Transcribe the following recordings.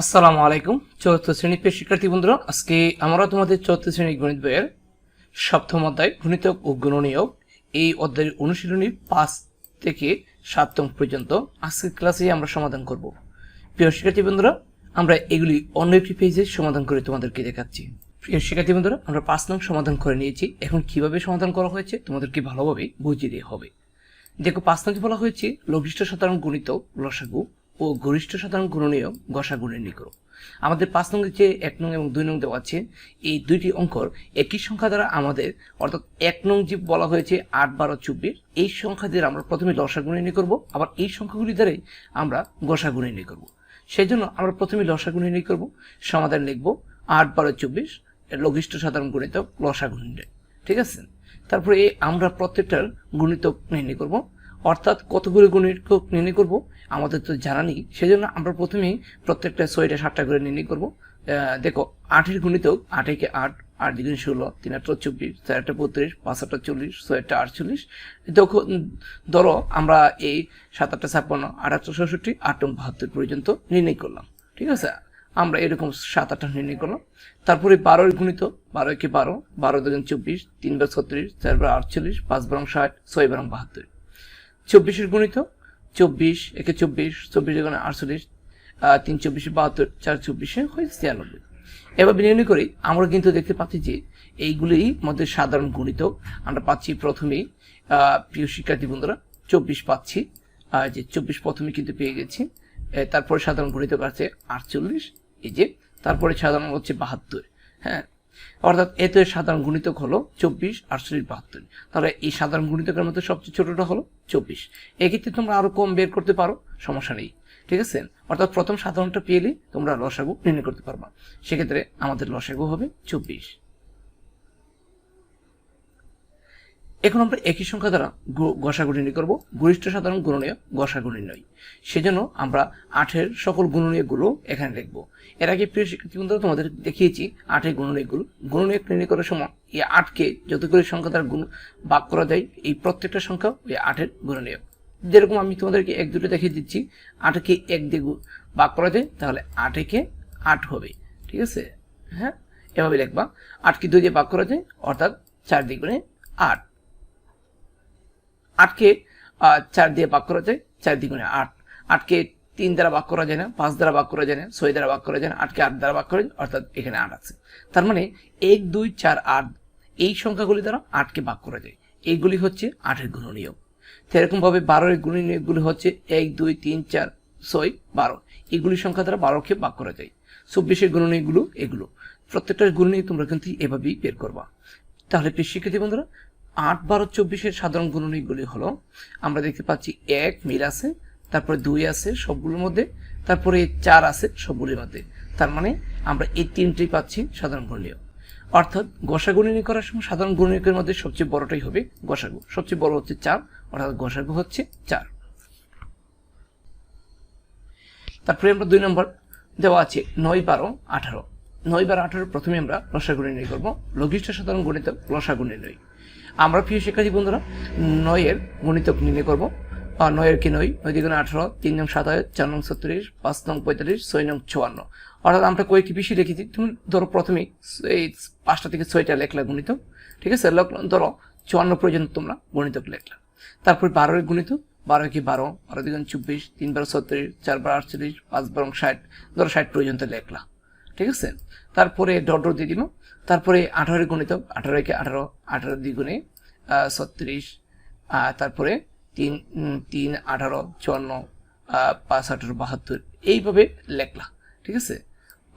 আসসালামু আলাইকুম। চতুর্থ শ্রেণির প্রিয় শিক্ষার্থী বন্ধুরা, আজকে আমরা তোমাদের চতুর্থ শ্রেণি গণিত বইয়ের সপ্তম অধ্যায়, গুণিতক ও গুণনীয়ক এই অধ্যায়ের অনুশীলনী পাঁচ থেকে সাতম পর্যন্ত আজকের ক্লাসে আমরা সমাধান করব। প্রিয় শিক্ষার্থী বন্ধুরা, আমরা এগুলি অন্য একটি পেজে সমাধান করে তোমাদেরকে দেখাচ্ছি। প্রিয় শিক্ষার্থী বন্ধুরা, আমরা পাঁচ নং সমাধান করে নিয়েছি। এখন কীভাবে সমাধান করা হয়েছে তোমাদেরকে ভালোভাবে বুঝিয়ে দেওয়া হবে। দেখো, পাঁচ নং বলা হয়েছে, লঘিষ্ঠ সাধারণ গণিত লসাগু ও গরিষ্ঠ সাধারণ গুণনীয় গসাগু নির্ণয় করো আমাদের পাঁচ নং যে এক নং এবং দুই নং দেওয়া আছে। এই দুইটি অঙ্কর একই সংখ্যা দ্বারা আমাদের, অর্থাৎ এক নং যে বলা হয়েছে আট, বারো, চব্বিশ। এই সংখ্যা দিয়ে আমরা প্রথমে লসাগু নির্ণয় করব, আবার এই সংখ্যাগুলি দ্বারাই আমরা গসাগু নির্ণয় করব। সেই জন্য আমরা প্রথমে লসাগু নির্ণয় করব, সমাধান লিখব আট, বারো, চব্বিশ, লঘিষ্ঠ সাধারণ গণিত লসা নির্ণয় ঠিক আছে? তারপরে আমরা প্রত্যেকটার গুণিতক নির্ণয় করব। অর্থাৎ কতগুলো গুণিতক নির্ণয় করব আমাদের তো জানা নেই। সেজন্য আমরা প্রথমেই প্রত্যেকটা ছয়টা, সাতটা করে নির্ণয় করব। দেখো, আটের গুণিতক আট একে আট আট দ্বিগুণ ষোলো, তিন আটটা চব্বিশ, চার আটটা বত্রিশ, পাঁচ আটটা চল্লিশ, ছয় আটটা আটচল্লিশ। দেখো ধরো, আমরা এই সাত আটটা ছাপ্পান্ন, আট আটটা ষষট্টি আট নং বাহাত্তর পর্যন্ত নির্ণয় করলাম। ঠিক আছে? আমরা এরকম সাত আটটা নির্ণয় করলাম। তারপরে বারোর গুণিত বারো একে বারো বারো দুজন চব্বিশ, তিন বার ছত্রিশ, চার বার আটচল্লিশ, পাঁচ বারং ষাট, ছয় বারং বাহাত্তর। চব্বিশের গুণিত, চব্বিশ, একে চব্বিশ চব্বিশ এখানে আটচল্লিশ তিন চব্বিশে বাহাত্তর, চার চব্বিশে হয়েছে ছিয়ানব্বই। এবার বিনিয়োগ করি, আমরা কিন্তু দেখতে পাচ্ছি যে এইগুলির মধ্যে সাধারণ গুণিত, আমরা পাচ্ছি প্রথমেই প্রিয় শিক্ষার্থী বন্ধুরা, চব্বিশ পাচ্ছি যে চব্বিশ প্রথমে কিন্তু পেয়ে গেছি তারপরে সাধারণ গুণিতক আছে আটচল্লিশ, এই যে, তারপরে সাধারণ হচ্ছে বাহাত্তর হ্যাঁ অর্থাৎ এতে সাধারণ গুণিতক হলো চব্বিশ, আটচল্লিশ, বাহাত্তর। তাহলে এই সাধারণ গুণিতকের মধ্যে সবচেয়ে ছোটটা হলো চব্বিশ। এক্ষেত্রে তোমরা আরও কম বের করতে পারো, সমস্যা নেই। ঠিক আছে? অর্থাৎ প্রথম সাধারণটা পেলে তোমরা লসাগু নির্ণয় করতে পারবা। সেক্ষেত্রে আমাদের লসাগু হবে চব্বিশ। এখন আমরা একই সংখ্যা দ্বারা গু- গসাগু নির্ণয় করব। গরিষ্ঠ সাধারণ গুণনীয় গসাগু নির্ণয় সেজন্য আমরা আঠের সকল গুণনীয়কগুলো এখানে লিখব। এর আগে প্রিয় শিক্ষার্থী বন্ধুরা, তোমাদের দেখিয়েছি আটের গুণনীয়কগুলো। গুণনীয়ক নির্ণয় করার সময় এই আটকে যতগুলো সংখ্যা দ্বারা গুণ ভাগ করা যায়, এই প্রত্যেকটা সংখ্যা ওই আটের গুণনীয়ক। যেরকম আমি তোমাদেরকে এক দুটো দেখিয়ে দিচ্ছি, আটকে এক দিয়ে ভাগ করা যায়, তাহলে আটেকে আট হবে। ঠিক আছে? হ্যাঁ? এভাবে লিখবা। আটকে দুই দিয়ে ভাগ করা যায়, অর্থাৎ চার দ্বিগুণে আট। আটকে চার দিয়ে ভাগ করা যায় চার দ্বিগুণে আট, আটকে তিন দ্বারা ভাগ করা যায় না, পাঁচ দ্বারা ভাগ করা যায় না, ছয় দ্বারা ভাগ করা যায় না, আটকে আট দ্বারা ভাগ করা যায় অর্থাৎ এখানে আট আছে। তার মানে এক, দুই, চার, আট, এই সংখ্যাগুলি দ্বারা আটকে ভাগ করা যায় এইগুলি হচ্ছে আটের গুণনীয়ক। সেরকমভাবে বারোর গুণনীয়কগুলি হচ্ছে এক, দুই, তিন, চার, ছয়, বারো। এগুলি সংখ্যা দ্বারা বারোকে ভাগ করা যায়। চব্বিশের গুণনীয়কগুলো এগুলো। প্রত্যেকটা গুণনীয় তোমরা কিন্তু এভাবেই বের করবা। তাহলে শিক্ষার্থী বন্ধুরা আট, বারো, চব্বিশের সাধারণ গুণনীয়কগুলি হলো, আমরা দেখতে পাচ্ছি এক, মিল আছে, তারপরে দুই আছে সবগুলোর মধ্যে, তারপরে চার আছে সবগুলির মধ্যে। তার মানে আমরা এই তিনটি পাচ্ছি সাধারণ গুণনীয়। অর্থাৎ গসাগু নির্ণয় করার সময় সাধারণ গুণনীয়কের মধ্যে সবচেয়ে বড়টাই হবে গসাগু। সবচেয়ে বড় হচ্ছে চার, অর্থাৎ গসাগু হচ্ছে চার। তারপরে আমরা দুই নম্বর দেওয়া আছে নয়, বারো, আঠারো। নয়, বারো, আঠারো প্রথমে আমরা লসাগু নির্ণয় করব। লঘিষ্ঠ সাধারণ গণিত লসাগু নির্ণয়। আমরা প্রিয় শিক্ষার্থী বন্ধুরা, নয়ের গণিতক নির্ণয় করব। নয়ের কি নয়? নয় দ্বিগুণে আঠারো, তিন নং সাতাশ, চার নং ছত্রিশ, পাঁচ নং পঁয়তাল্লিশ, ছয় নং চুয়ান্ন। অর্থাৎ আমরা কয়েকটি বেশি লিখেছি? তুমি ধরো প্রথমেই এই পাঁচটা থেকে ছয়টা লেখলা গণিত ঠিক আছে? ধরো চুয়ান্ন পর্যন্ত তোমরা গণিতক লেখলা। তারপর বারোর গুণিত বারো কি বারো বারো দ্বিগুণ চব্বিশ, তিন বারো ছত্রিশ, চার বারো আটচল্লিশ, পাঁচ বারো ষাট, ধরো ষাট পর্যন্ত লেখলা। ঠিক আছে তারপরে ডট দিয়ে দিল। তারপরে আঠারো গুণিত আঠারো একে আঠারো আঠারো দ্বিগুণে ছত্রিশ তারপরে তিন তিন, আঠারো, চুয়ান্ন পাঁচ, আঠারো, বাহাত্তর এইভাবে লেখলা। ঠিক আছে?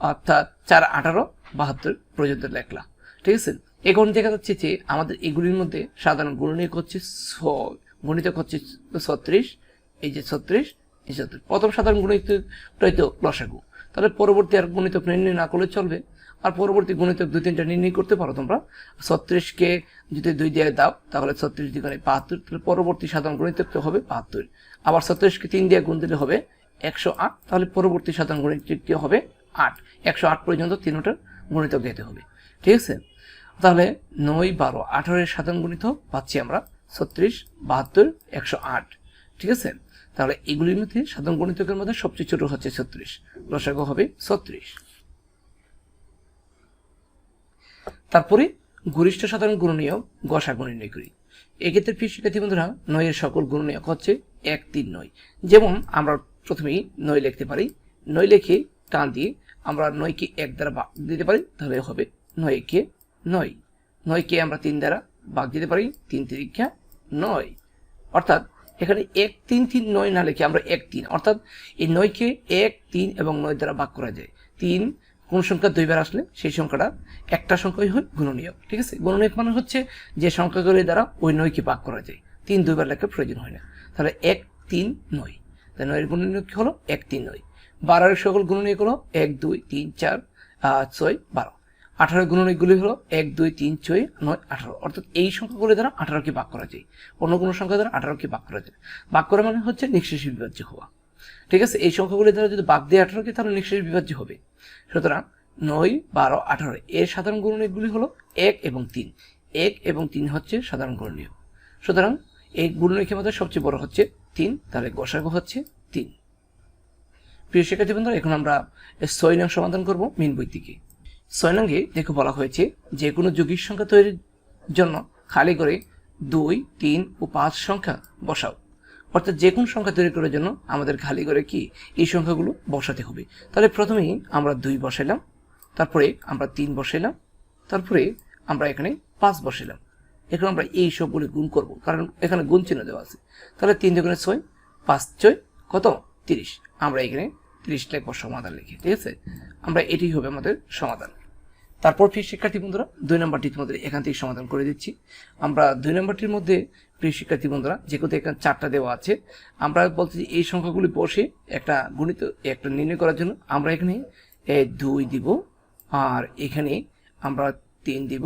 অর্থাৎ চার, আঠারো, বাহাত্তর পর্যন্ত লেখলা। ঠিক আছে? এখন দেখা যাচ্ছে যে আমাদের এগুলির মধ্যে সাধারণ গুণনীয়ক হচ্ছে ছ- গণিতক হচ্ছে ছত্রিশ, এই যে ছত্রিশ, এই ছত্রিশ। প্রথম সাধারণ গণিতটাই তো লসাগু। তাহলে পরবর্তী আর গণিতক নির্ণয় না করলে চলবে। আর পরবর্তী গণিতক দুই তিনটা নির্ণয় করতে পারো তোমরা। ছত্রিশকে যদি দুই দিয়ে দাও, তাহলে ছত্রিশ দ্বিগুণে বাহাত্তর, তাহলে পরবর্তী সাধারণ গণিতক তো হবে বাহাত্তর। আবার ছত্রিশকে তিন দিয়ে গুণ দিলে হবে একশো আট, তাহলে পরবর্তী সাধারণ গণিতটি হবে আট। একশো আট পর্যন্ত তিনটার গণিতক দিতে হবে। ঠিক আছে? তাহলে নয়, বারো, আঠারোর সাধারণ গণিত পাচ্ছি আমরা। ছত্রিশ, বাহাত্তর, একশো আট। ঠিক আছে? তাহলে এগুলির মধ্যে সাধারণ গণিতকের মধ্যে সবচেয়ে ছোট হচ্ছে ছত্রিশ। লসাগু হবে ছত্রিশ। তারপরে গরিষ্ঠ সাধারণ গুণনীয়ক গসাগু নির্ণয় করি। এক্ষেত্রে প্রিয় শিক্ষার্থী বন্ধুরা, নয়ের সকল গুণনীয়ক হচ্ছে এক তিন নয়। যেমন আমরা প্রথমেই নয় লিখতে পারি, নয় লিখে টান দিয়ে আমরা নয়কে এক দ্বারা ভাগ দিতে পারি, তাহলে হবে নয়কে নয়। নয়কে আমরা তিন দ্বারা ভাগ দিতে পারি, তিন তিরিক্ষা নয়। অর্থাৎ এখানে এক, তিন তিন, নয় না লিখে আমরা এক, তিন। অর্থাৎ এই নয়কে এক, তিন এবং নয় দ্বারা ভাগ করা যায়। তিন কোন সংখ্যা দুইবার আসলে সেই সংখ্যাটা একটা সংখ্যাই হয় গুণনীয়ক। ঠিক আছে? গুণনীয়ক মানে হচ্ছে যে সংখ্যাগুলি দ্বারা ওই নয়কে ভাগ করা যায়। তিন দুইবার লেখার প্রয়োজন হয় না। তাহলে এক, তিন, নয়। তাই নয়ের গুণনীয়ক হলো? এক, তিন, নয়। বারোর সকল গুণনীয়ক হলো এক, দুই, তিন, চার ছয়, বারো। আঠারো গুণনীয়কগুলি হলো এক, দুই, তিন, ছয়, নয়, আঠারো। অর্থাৎ এই সংখ্যাগুলি দ্বারা আঠারোকে ভাগ করা যায়। অন্য কোনো সংখ্যা দ্বারা আঠারোকে ভাগ করা যায়। ভাগ করা মানে হচ্ছে নিঃশেষ বিভাজ্য হওয়া। ঠিক আছে? এই সংখ্যাগুলি দ্বারা যদি বাদ দিয়ে আঠারোকে, তাহলে নিঃশেষ বিভাজ্য হবে। সুতরাং নয়, বারো, আঠারো, এর সাধারণ গুণনীয়কগুলি হলো এক এবং তিন। এক এবং তিন হচ্ছে সাধারণ গুণনীয়ক সুতরাং এই গুণনীয়কের মধ্যে সবচেয়ে বড় হচ্ছে তিন, তাহলে গসাগু হচ্ছে তিন। প্রিয় শিক্ষার্থী বন্ধুরা, এখন আমরা ছয় নং সমাধান করব মিন বই থেকে ছয় নঙ্গে দেখে বলা হয়েছে, যে কোনো যৌগিক সংখ্যা তৈরির জন্য খালি করে দুই, তিন ও পাঁচ সংখ্যা বসাও। অর্থাৎ যে কোনো সংখ্যা তৈরি করার জন্য আমাদের খালি করে কি? এই সংখ্যাগুলো বসাতে হবে। তাহলে প্রথমেই আমরা দুই বসাইলাম, তারপরে আমরা তিন বসাইলাম, তারপরে আমরা এখানে পাঁচ বসাইলাম। এখন আমরা এই সবগুলি গুণ করব, কারণ এখানে গুণ চিহ্ন দেওয়া আছে। তাহলে তিন দুগুণে ছয়, পাঁচ ছয়, কত? তিরিশ। আমরা এখানে তিরিশ লিখব সমাধান লিখে, ঠিক আছে? আমরা এটি হবে আমাদের সমাধান। তারপর প্রিয় শিক্ষার্থী বন্ধুরা, দুই নম্বরটি তোমাদের এখান থেকে সমাধান করে দিচ্ছি। আমরা দুই নম্বরটির মধ্যে প্রিয় শিক্ষার্থী বন্ধুরা যেহেতু এখানে চারটা দেওয়া আছে, আমরা বলতে যে এই সংখ্যাগুলি বসে একটা গণিত একটা নির্ণয় করার জন্য আমরা এখানে দুই দিব, আর এখানে আমরা তিন দিব,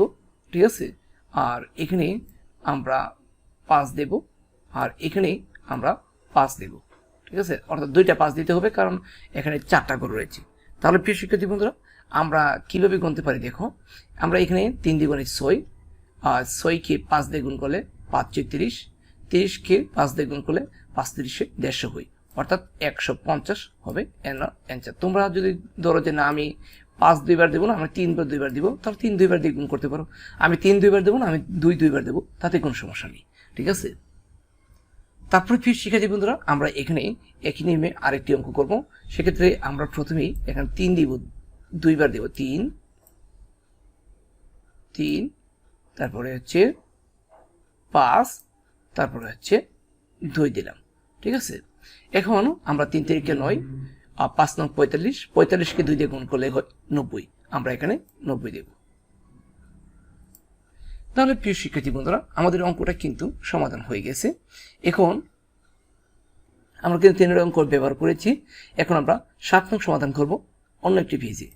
ঠিক আছে? আর এখানে আমরা পাঁচ দেব, আর এখানে আমরা পাঁচ দেব। ঠিক আছে? অর্থাৎ দুইটা পাঁচ দিতে হবে, কারণ এখানে চারটা গরু রয়েছে। তাহলে প্রিয় শিক্ষার্থী বন্ধুরা, আমরা কীভাবে গুনতে পারি দেখো? আমরা এখানে তিন দ্বিগুণে ছয়। আর ছয়কে পাঁচ দিয়ে গুণ করলে পাঁচ তিরিশ। তিরিশকে পাঁচ দিয়ে গুণ করলে পাঁচ তিরিশে দেড়শো হই অর্থাৎ একশো পঞ্চাশ হবে অ্যান্সার তোমরা যদি ধরো যে না, আমি পাঁচ দুইবার দেবো না, আমি তিনবার দুইবার দিব, তাহলে তিন দুইবার দিয়ে গুণ করতে পারো। আমি তিন দুইবার দেবো না, আমি দুই দুইবার দেবো, তাতে কোনো সমস্যা নেই। ঠিক আছে? তারপরে ফির শিক্ষার্থী বন্ধুরা, আমরা এখানে একই নিয়মে আরেকটি অঙ্ক করব। সেক্ষেত্রে আমরা প্রথমেই এখানে তিন দিব, দুইবার দেব। তিন তিন, তারপরে হচ্ছে পাঁচ, তারপরে হচ্ছে দুই দিলাম। ঠিক আছে? এখন আমরা তিন তারিখে নয়, আর পাঁচ নং পঁয়তাল্লিশ, পঁয়তাল্লিশকে দুই দিয়ে গুণ করলে নব্বই। আমরা এখানে নব্বই দেব। তাহলে প্রিয় শিক্ষার্থী বন্ধুরা, আমাদের অঙ্কটা কিন্তু সমাধান হয়ে গেছে। এখন আমরা কিন্তু তিনের অঙ্ক ব্যবহার করেছি। এখন আমরা সাত নং সমাধান করব অন্য একটি পেজে।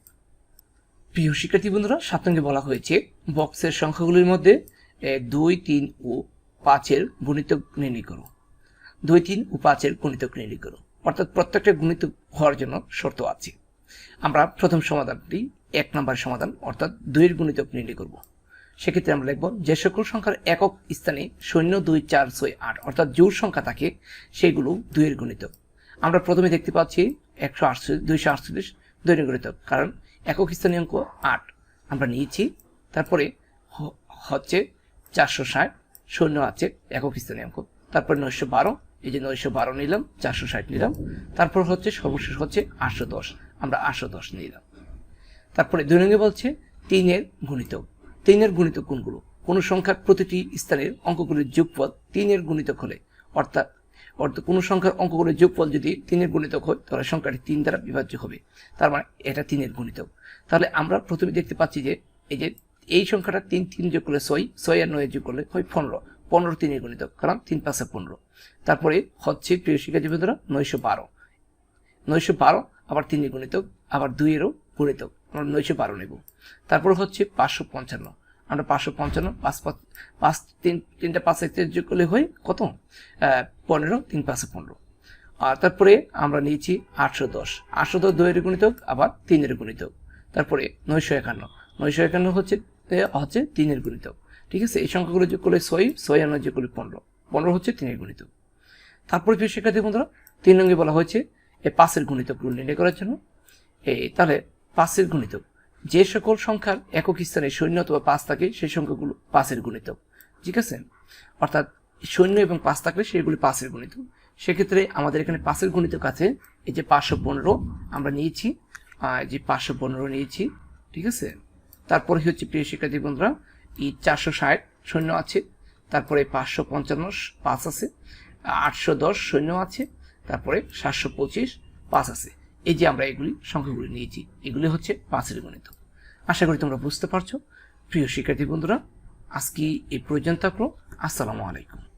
প্রিয় শিক্ষার্থী বন্ধুরা, সাত নঙ্গে বলা হয়েছে, বক্সের সংখ্যাগুলির মধ্যে দুই, তিন ও পাঁচের গুণিতক নির্ণয় করো। দুই, তিন ও পাঁচের গুণিতক নির্ণয় করো। অর্থাৎ প্রত্যেকটা গুণিতক হওয়ার জন্য শর্ত আছে। আমরা প্রথম সমাধানটি এক নম্বর সমাধান, অর্থাৎ দুইয়ের গুণিতক নির্ণয় করব। সেক্ষেত্রে আমরা লিখব, যে সকল সংখ্যার একক স্থানে শূন্য, দুই, চার, ছয়, আট, অর্থাৎ জোর সংখ্যা থাকে, সেগুলো দুইয়ের গুণিতক। আমরা প্রথমে দেখতে পাচ্ছি একশো আটচল্লিশ, দুইশো আটচল্লিশ, দুইয়ের গুণিতক, কারণ একক স্থানীয় অঙ্ক আট। আমরা নিয়েছি, তারপরে হচ্ছে চারশো ষাট, শূন্য আছে একক স্থানীয় অঙ্ক। তারপরে নয়শো বারো, এই যে নয়শো বারো নিলাম, চারশো ষাট নিলাম, তারপর হচ্ছে সর্বশেষ হচ্ছে আটশো দশ, আমরা আটশো দশ নিলাম। তারপরে দুই বলছে তিনের গুণিতক তিনের গুণিতক কোনগুলো কোন সংখ্যার প্রতিটি স্থানের অঙ্কগুলির যোগফল তিনের গুণিতক হলে, অর্থাৎ অর্থাৎ কোনো সংখ্যার অঙ্কগুলির যোগফল যদি তিনের গুণিতক হয়, তাহলে সংখ্যাটি তিন দ্বারা বিভাজ্য হবে। তার মানে এটা তিনের গুণিতক। তাহলে আমরা প্রথমে দেখতে পাচ্ছি যে, এই যে, এই সংখ্যাটা তিন তিন যোগ করলে ছয় ছয় আর নয় যোগ করলে হয় পনেরো। পনেরো তিনের গুণিতক, কারণ তিন পাঁচে পনেরো। তারপরে হচ্ছে, প্রিয় শিক্ষার্থী বন্ধুরা নয়শো বারো। নয়শো বারো আবার তিনের গুণিতক, আবার দুইয়েরও গুণিতক। আমরা নয়শো বারো নেব। তারপর হচ্ছে পাঁচশো পঞ্চান্ন। আমরা পাঁচশো পঞ্চান্ন, পাঁচ পাঁচ পাঁচ তিন, তিনটা পাঁচ এক যোগ করলে হয় কত? পনেরো, তিন পাঁচে পনেরো। আর তারপরে আমরা নিয়েছি আটশো দশ। আটশো দশ দুইয়ের গুণিতক, আবার তিনের গুণিতক। তারপরে নয়শো একান্ন। নয়শো একান্ন হচ্ছে হচ্ছে তিনের গুণিতক। ঠিক আছে? এই সংখ্যাগুলো যোগ করলে ছয় ছয় আর নয় যোগ করলে পনেরো। পনেরো হচ্ছে তিনের গুণিতক। তারপরে প্রিয় শিক্ষার্থী বন্ধুরা, তিন রঙে বলা হয়েছে এই পাঁচের গুণিতকগুলো নির্ণয় করার জন্য। এই তাহলে পাঁচের গুণিতক। যে সকল সংখ্যার একক স্থানে শূন্য অথবা পাঁচ থাকে, সেই সংখ্যাগুলো পাঁচের গুণিতক। ঠিক আছে? অর্থাৎ শূন্য এবং পাঁচ থাকলে সেগুলি পাঁচের গুণিতক। সেক্ষেত্রে আমাদের এখানে পাঁচের গুণিতক আছে। এই যে পাঁচশো পনেরো আমরা নিয়েছি। যে পাঁচশো পনেরো নিয়েছি। ঠিক আছে? তারপরে হচ্ছে প্রিয় শিক্ষার্থী বন্ধুরা, এই চারশো ষাট শূন্য আছে। তারপরে পাঁচশো পঞ্চান্ন পাঁচ আছে। আটশো দশ শূন্য আছে। তারপরে সাতশো পঁচিশ পাঁচ আছে। এই যে আমরা এগুলি সংখ্যাগুলি নিয়েছি, এগুলি হচ্ছে পাঁচের গণিত। আশা করি তোমরা বুঝতে পারছ। প্রিয় শিক্ষার্থী বন্ধুরা, আজকে এই প্রয়োজন থাকল। আসসালামু আলাইকুম।